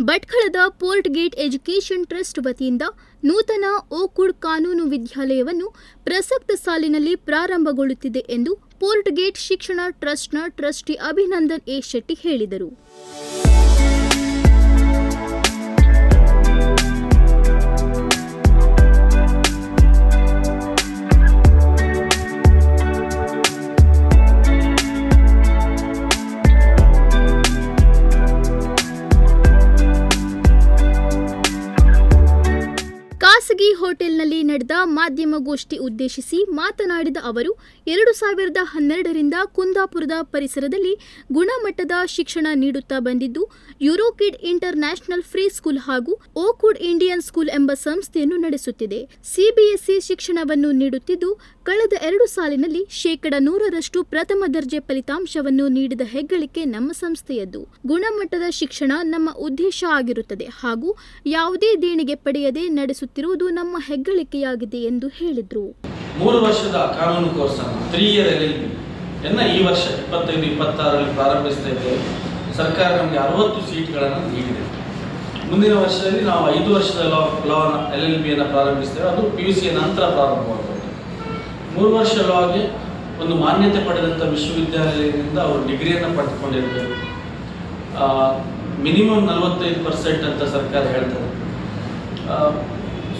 ಭಟ್ಕಳದ port gate education trust ವತಿಯಿಂದ ನೂತನ ಓಕುಡ್ ಕಾನೂನು ವಿದ್ಯಾಲಯವನ್ನು ಪ್ರಸಕ್ತ ಸಾಲಿನಲ್ಲಿ ಪ್ರಾರಂಭಗೊಳ್ಳುತ್ತಿದೆ ಎಂದು ಪೋರ್ಟ್ ಗೇಟ್ ಶಿಕ್ಷಣ ಟ್ರಸ್ಟ್ನ ಟ್ರಸ್ಟಿ ಅಭಿನಂದನ್ ಎ ಶೆಟ್ಟಿ ಹೇಳಿದರು. ಖಾಸಗಿ ಹೋಟೆಲ್ನಲ್ಲಿ ನಡೆದ ಮಾಧ್ಯಮಗೋಷ್ಠಿ ಉದ್ದೇಶಿಸಿ ಮಾತನಾಡಿದ ಅವರು, ಎರಡು ಸಾವಿರದ ಹನ್ನೆರಡರಿಂದ ಕುಂದಾಪುರದ ಪರಿಸರದಲ್ಲಿ ಗುಣಮಟ್ಟದ ಶಿಕ್ಷಣ ನೀಡುತ್ತಾ ಬಂದಿದ್ದು, Eurokid international free school ಹಾಗೂ ಓಕುಡ್ ಇಂಡಿಯನ್ ಸ್ಕೂಲ್ ಎಂಬ ಸಂಸ್ಥೆಯನ್ನು ನಡೆಸುತ್ತಿದೆ. ಸಿಬಿಎಸ್ಇ ಶಿಕ್ಷಣವನ್ನು ನೀಡುತ್ತಿದ್ದು, ಕಳೆದ ಎರಡು ಸಾಲಿನಲ್ಲಿ ಶೇಕಡ ನೂರರಷ್ಟು ಪ್ರಥಮ ದರ್ಜೆ ಫಲಿತಾಂಶವನ್ನು ನೀಡಿದ ಹೆಗ್ಗಳಿಕೆ ನಮ್ಮ ಸಂಸ್ಥೆಯದ್ದು. ಗುಣಮಟ್ಟದ ಶಿಕ್ಷಣ ನಮ್ಮ ಉದ್ದೇಶ ಆಗಿರುತ್ತದೆ ಹಾಗೂ ಯಾವುದೇ ದೇಣಿಗೆ ಪಡೆಯದೆ ನಡೆಸುತ್ತಿರುವುದು ನಮ್ಮ ಹೆಗ್ಗಳಿಕೆಯಾಗಿದೆ ಎಂದು ಹೇಳಿದರು. ಮೂರು ವರ್ಷದ ಕಾನೂನು ಕೋರ್ಸನ್ನು three year L L B ಎನ್ನ ಈ ವರ್ಷ ಇಪ್ಪತ್ತೈದು, ಇಪ್ಪತ್ತಾರರಲ್ಲಿ ಪ್ರಾರಂಭಿಸ್ತಾ ಇದ್ದೇವೆ. ಸರ್ಕಾರ ನಮಗೆ ಅರವತ್ತು ಸೀಟ್ಗಳನ್ನು ನೀಡಿದೆ. ಮುಂದಿನ ವರ್ಷದಲ್ಲಿ ನಾವು ಐದು ವರ್ಷದ ಲಾ ಲಾನ ಎಲ್ ಎಲ್ ಬಿಯನ್ನು ಪ್ರಾರಂಭಿಸ್ತೇವೆ. ಅದು ಪಿ ಯು ಸಿಯ ನಂತರ ಪ್ರಾರಂಭವಾಗುತ್ತೆ ಮೂರು ವರ್ಷ ಲಾಗೆ ಒಂದು ಮಾನ್ಯತೆ ಪಡೆದಂಥ ವಿಶ್ವವಿದ್ಯಾಲಯದಿಂದ ಅವರು ಡಿಗ್ರಿಯನ್ನು ಪಡೆದುಕೊಂಡಿರ್ಬೇಕು ಮಿನಿಮಮ್ ನಲವತ್ತೈದು ಪರ್ಸೆಂಟ್ ಅಂತ ಸರ್ಕಾರ ಹೇಳ್ತಾರೆ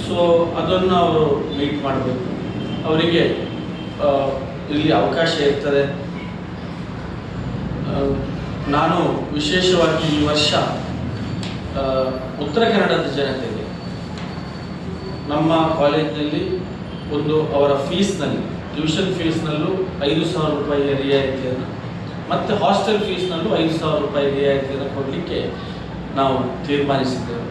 ಸೊ ಅದನ್ನು ಅವರು ಮೀಟ್ ಮಾಡಬೇಕು. ಅವರಿಗೆ ಇಲ್ಲಿ ಅವಕಾಶ ಇರ್ತದೆ. ನಾನು ವಿಶೇಷವಾಗಿ ಈ ವರ್ಷ ಉತ್ತರ ಕನ್ನಡದ ಜನತೆಗೆ, ನಮ್ಮ ಕಾಲೇಜಿನಲ್ಲಿ ಒಂದು ಅವರ ಫೀಸ್ನಲ್ಲಿ, ಟ್ಯೂಷನ್ ಫೀಸ್ನಲ್ಲೂ ಐದು ಸಾವಿರ ರೂಪಾಯಿಯ ರಿಯಾಯಿತಿಯನ್ನು, ಮತ್ತು ಹಾಸ್ಟೆಲ್ ಫೀಸ್ನಲ್ಲೂ ಐದು ಸಾವಿರ ರೂಪಾಯಿ ರಿಯಾಯಿತಿಯನ್ನು ಕೊಡಲಿಕ್ಕೆ ನಾವು ತೀರ್ಮಾನಿಸಿದ್ದೇವೆ.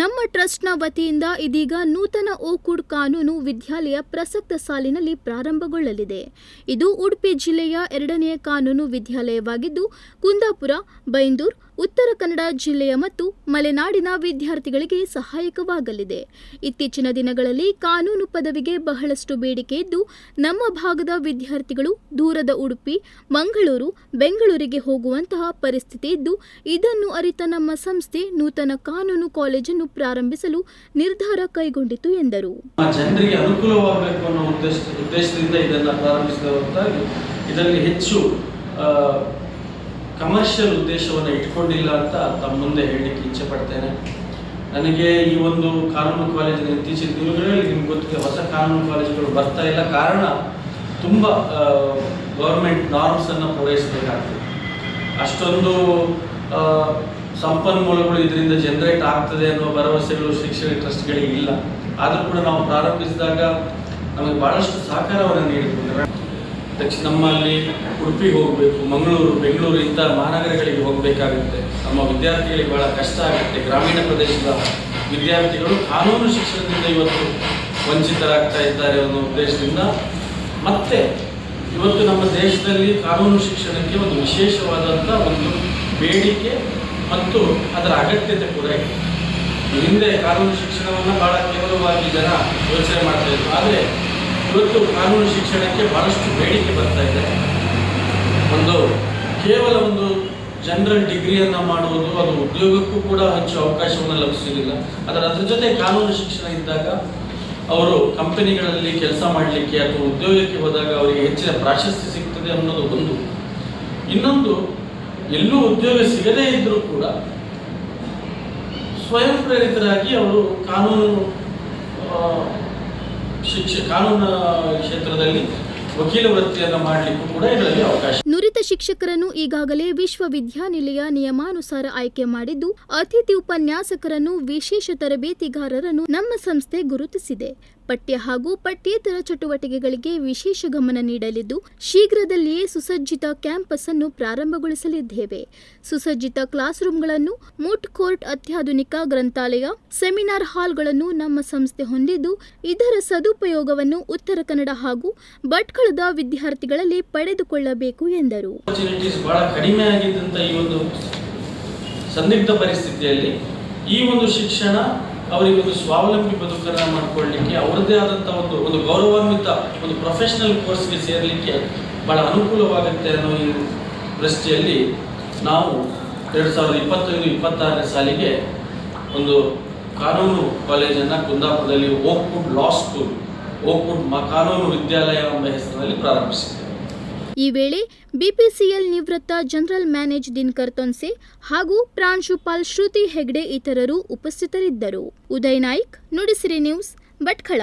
ನಮ್ಮ ಟ್ರಸ್ಟ್ನ ವತಿಯಿಂದ ಇದೀಗ ನೂತನ ಓಕುಡ್ ಕಾನೂನು ವಿದ್ಯಾಲಯ ಪ್ರಸಕ್ತ ಸಾಲಿನಲ್ಲಿ ಪ್ರಾರಂಭಗೊಳ್ಳಲಿದೆ. ಇದು ಉಡುಪಿ ಜಿಲ್ಲೆಯ ಎರಡನೆಯ ಕಾನೂನು ವಿದ್ಯಾಲಯವಾಗಿದ್ದು, ಕುಂದಾಪುರ, ಬೈಂದೂರ್ ಉತ್ತರ ಕನ್ನಡ ಜಿಲ್ಲೆಯ ಮತ್ತು ಮಲೆನಾಡಿನ ವಿದ್ಯಾರ್ಥಿಗಳಿಗೆ ಸಹಾಯಕವಾಗಲಿದೆ. ಇತ್ತೀಚಿನ ದಿನಗಳಲ್ಲಿ ಕಾನೂನು ಪದವಿಗೆ ಬಹಳಷ್ಟು ಬೇಡಿಕೆ ಇದ್ದು, ನಮ್ಮ ಭಾಗದ ವಿದ್ಯಾರ್ಥಿಗಳು ದೂರದ ಉಡುಪಿ, ಮಂಗಳೂರು, ಬೆಂಗಳೂರಿಗೆ ಹೋಗುವಂತಹ ಪರಿಸ್ಥಿತಿ ಇದ್ದು, ಇದನ್ನು ಅರಿತ ನಮ್ಮ ಸಂಸ್ಥೆ ನೂತನ ಕಾನೂನು ಕಾಲೇಜನ್ನು ಪ್ರಾರಂಭಿಸಲು ನಿರ್ಧಾರ ಕೈಗೊಂಡಿತು ಎಂದರು. ಜನರಿಗೆ ಅನುಕೂಲವಾಗಬೇಕು ಅನ್ನೋ ಉದ್ದೇಶದಿಂದ ಇದನ್ನು ಪ್ರಾರಂಭಿಸಿದ ಇದರಲ್ಲಿ ಹೆಚ್ಚು ಕಮರ್ಷಿಯಲ್ ಉದ್ದೇಶವನ್ನು ಇಟ್ಕೊಂಡಿಲ್ಲ ಅಂತ ತಮ್ಮ ಮುಂದೆ ಹೇಳಲಿಕ್ಕೆ ಇಚ್ಛೆ ಪಡ್ತೇನೆ. ನನಗೆ ಈ ಒಂದು ಕಾನೂನು ಕಾಲೇಜಿನ ಇತ್ತೀಚಿನ ದಿನಗಳಲ್ಲಿ ನಿಮ್ಗೆ ಗೊತ್ತಿದೆ, ಹೊಸ ಕಾನೂನು ಕಾಲೇಜುಗಳು ಬರ್ತಾ ಇಲ್ಲ. ಕಾರಣ ತುಂಬ ಗೌರ್ಮೆಂಟ್ ನಾರ್ಮ್ಸನ್ನು ಪೂರೈಸಬೇಕಾಗ್ತದೆ. ಅಷ್ಟೊಂದು ಸಂಪನ್ಮೂಲಗಳು ಇದರಿಂದ ಜನರೇಟ್ ಆಗ್ತದೆ ಅನ್ನೋ ಭರವಸೆಗಳು ಶಿಕ್ಷಣ ಟ್ರಸ್ಟ್ಗಳಿಗೆ ಇಲ್ಲ. ಆದರೂ ಕೂಡ ನಾವು ಪ್ರಾರಂಭಿಸಿದಾಗ ನಮಗೆ ಭಾಳಷ್ಟು ಸಹಕಾರವನ್ನು ನೀಡಿದ್ದಾರೆ ದಕ್ಷಿಣ ನಮ್ಮಲ್ಲಿ ಉಡುಪಿಗೆ ಹೋಗಬೇಕು, ಮಂಗಳೂರು, ಬೆಂಗಳೂರು ಇಂಥ ಮಹಾನಗರಗಳಿಗೆ ಹೋಗಬೇಕಾಗುತ್ತೆ. ನಮ್ಮ ವಿದ್ಯಾರ್ಥಿಗಳಿಗೆ ಬಹಳ ಕಷ್ಟ ಆಗುತ್ತೆ. ಗ್ರಾಮೀಣ ಪ್ರದೇಶದ ವಿದ್ಯಾರ್ಥಿಗಳು ಕಾನೂನು ಶಿಕ್ಷಣದಿಂದ ಇವತ್ತು ವಂಚಿತರಾಗ್ತಾ ಇದ್ದಾರೆ ಅನ್ನೋ ಉದ್ದೇಶದಿಂದ ಮತ್ತೆ ಇವತ್ತು ನಮ್ಮ ದೇಶದಲ್ಲಿ ಕಾನೂನು ಶಿಕ್ಷಣಕ್ಕೆ ಒಂದು ವಿಶೇಷವಾದಂಥ ಒಂದು ಬೇಡಿಕೆ ಮತ್ತು ಅದರ ಅಗತ್ಯತೆ ಕೂಡ ಇದೆ. ಹಿಂದೆ ಕಾನೂನು ಶಿಕ್ಷಣವನ್ನು ಬಹಳ ಕೇವಲವಾಗಿ ಜನ ಯೋಚನೆ ಮಾಡ್ತಾ ಇದ್ರು. ಆದರೆ ಇವತ್ತು ಕಾನೂನು ಶಿಕ್ಷಣಕ್ಕೆ ಬಹಳಷ್ಟು ಬೇಡಿಕೆ ಬರ್ತಾ ಇದೆ. ಒಂದು, ಕೇವಲ ಒಂದು ಜನರಲ್ ಡಿಗ್ರಿಯನ್ನು ಮಾಡುವುದು, ಅದು ಉದ್ಯೋಗಕ್ಕೂ ಕೂಡ ಹೆಚ್ಚು ಅವಕಾಶವನ್ನು ಲಭಿಸುವುದಿಲ್ಲ. ಅದರ ಅದ್ರ ಜೊತೆ ಕಾನೂನು ಶಿಕ್ಷಣ ಇದ್ದಾಗ ಅವರು ಕಂಪನಿಗಳಲ್ಲಿ ಕೆಲಸ ಮಾಡಲಿಕ್ಕೆ ಅಥವಾ ಉದ್ಯೋಗಕ್ಕೆ ಹೋದಾಗ ಅವರಿಗೆ ಹೆಚ್ಚಿನ ಪ್ರಾಶಸ್ತ್ಯ ಸಿಗ್ತದೆ ಅನ್ನೋದು ಒಂದು. ಇನ್ನೊಂದು, ಎಲ್ಲೂ ಉದ್ಯೋಗ ಸಿಗದೇ ಇದ್ದರೂ ಕೂಡ ಸ್ವಯಂ ಪ್ರೇರಿತರಾಗಿ ಅವರು ಕಾನೂನು ಶಿಕ್ಷೆ ಕಾನೂನು ಕ್ಷೇತ್ರದಲ್ಲಿ ವಕೀಲ ವೃತ್ತಿಯನ್ನು ಮಾಡಲಿಕ್ಕೂ ಕೂಡ ಇದರಲ್ಲಿ ಅವಕಾಶ. ಶಿಕ್ಷಕರನ್ನು ಈಗಾಗಲೇ ವಿಶ್ವವಿದ್ಯಾನಿಲಯ ನಿಯಮಾನುಸಾರ ಆಯ್ಕೆ ಮಾಡಿದ್ದು, ಅತಿಥಿ ಉಪನ್ಯಾಸಕರನ್ನು ವಿಶೇಷ ತರಬೇತಿಗಾರರನ್ನು ನಮ್ಮ ಸಂಸ್ಥೆ ಗುರುತಿಸಿದೆ. ಪಠ್ಯ ಹಾಗೂ ಪಠ್ಯೇತರ ಚಟುವಟಿಕೆಗಳಿಗೆ ವಿಶೇಷ ಗಮನ ನೀಡಲಿದ್ದು, ಶೀಘ್ರದಲ್ಲಿಯೇ ಸುಸಜ್ಜಿತ ಕ್ಯಾಂಪಸ್ ಅನ್ನು ಪ್ರಾರಂಭಗೊಳಿಸಲಿದ್ದೇವೆ. ಸುಸಜ್ಜಿತ ಕ್ಲಾಸ್ ರೂಮ್ಗಳನ್ನು, ಮೂಟ್ ಕೋರ್ಟ್ ಅತ್ಯಾಧುನಿಕ ಗ್ರಂಥಾಲಯ, ಸೆಮಿನಾರ್ ಹಾಲ್ಗಳನ್ನು ನಮ್ಮ ಸಂಸ್ಥೆ ಹೊಂದಿದ್ದು, ಇದರ ಸದುಪಯೋಗವನ್ನು ಉತ್ತರ ಕನ್ನಡ ಹಾಗೂ ಭಟ್ಕಳದ ವಿದ್ಯಾರ್ಥಿಗಳಲ್ಲಿ ಪಡೆದುಕೊಳ್ಳಬೇಕು ಎಂದರು. ಆಪರ್ಚುನಿಟೀಸ್ ಬಹಳ ಕಡಿಮೆ ಆಗಿದ್ದಂಥ ಈ ಒಂದು ಸಂದಿಗ್ಧ ಪರಿಸ್ಥಿತಿಯಲ್ಲಿ ಈ ಒಂದು ಶಿಕ್ಷಣ, ಅವರಿಗೆ ಒಂದು ಸ್ವಾವಲಂಬಿ ಬದುಕನ್ನು ಮಾಡಿಕೊಳ್ಳಲಿಕ್ಕೆ ಅವರದೇ ಆದಂಥ ಒಂದು ಒಂದು ಗೌರವಾನ್ವಿತ ಒಂದು ಪ್ರೊಫೆಷನಲ್ ಕೋರ್ಸ್ಗೆ ಸೇರಲಿಕ್ಕೆ ಬಹಳ ಅನುಕೂಲವಾಗುತ್ತೆ ಅನ್ನೋ ಈ ದೃಷ್ಟಿಯಲ್ಲಿ ನಾವು ಎರಡು ಸಾವಿರದ ಇಪ್ಪತ್ತೈದು, ಇಪ್ಪತ್ತಾರನೇ ಸಾಲಿಗೆ ಒಂದು ಕಾನೂನು ಕಾಲೇಜನ್ನು ಕುಂದಾಪುರದಲ್ಲಿ ಓಕ್ವುಡ್ ಲಾ ಸ್ಕೂಲ್ ಓಕ್ವುಡ್ ಮ, ಕಾನೂನು ವಿದ್ಯಾಲಯ ಎಂಬ ಹೆಸರಿನಲ್ಲಿ ಪ್ರಾರಂಭಿಸಿದ್ದೇವೆ. ಈ ವೇಳೆ ಬಿಪಿಸಿಎಲ್ ನಿವೃತ್ತ ಜನರಲ್ ಮ್ಯಾನೇಜ್ ದಿನಕರ್ ತೊನ್ಸೆ ಹಾಗೂ ಪ್ರಾಂಶುಪಾಲ್ ಶ್ರುತಿ ಹೆಗ್ಡೆ ಇತರರು ಉಪಸ್ಥಿತರಿದ್ದರು. ಉದಯ್ ನಾಯ್ಕ್, ನುಡಿಸಿರಿ ನ್ಯೂಸ್, ಭಟ್ಕಳ.